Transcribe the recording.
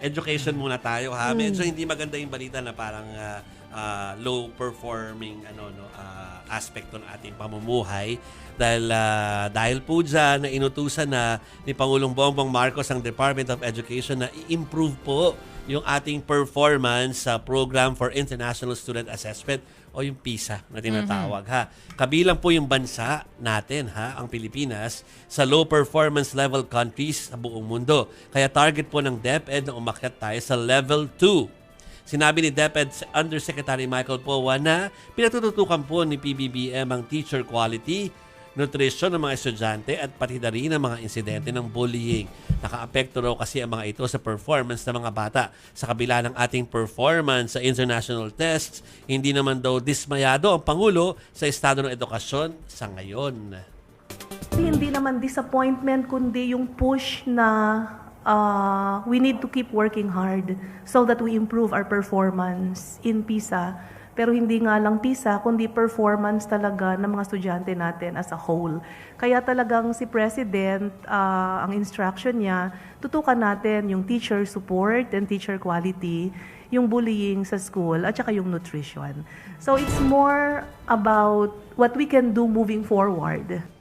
education muna tayo ha. Medyo hindi maganda yung balita na parang ah, ah, low performing ano no ah, aspekto ng ating pamumuhay dahil ah, dahil po diyan na inutusan na ni Pangulong Bongbong Marcos ang Department of Education na i-improve po yung ating performance sa Program for International Student Assessment o yung PISA na tinatawag ha. Kabilang po yung bansa natin ha, ang Pilipinas sa low performance level countries sa buong mundo. Kaya target po ng DepEd na umakyat tayo sa level 2. Sinabi ni DepEd Undersecretary Michael Powa na pinatututukan po ni PBBM ang teacher quality, nutrition ng mga estudyante at pati na rin ang mga insidente ng bullying. Nakaapekto raw kasi ang mga ito sa performance ng mga bata. Sa kabila ng ating performance sa international tests, hindi naman daw dismayado ang Pangulo sa estado ng edukasyon sa ngayon. Hindi naman disappointment, kundi yung push na uh, we need to keep working hard so that we improve our performance in PISA. Pero hindi nga lang PISA, kundi performance talaga ng mga estudyante natin as a whole. Kaya talagang si President, uh, ang instruction niya, tutukan natin yung teacher support and teacher quality, yung bullying sa school, at saka yung nutrition. So it's more about what we can do moving forward.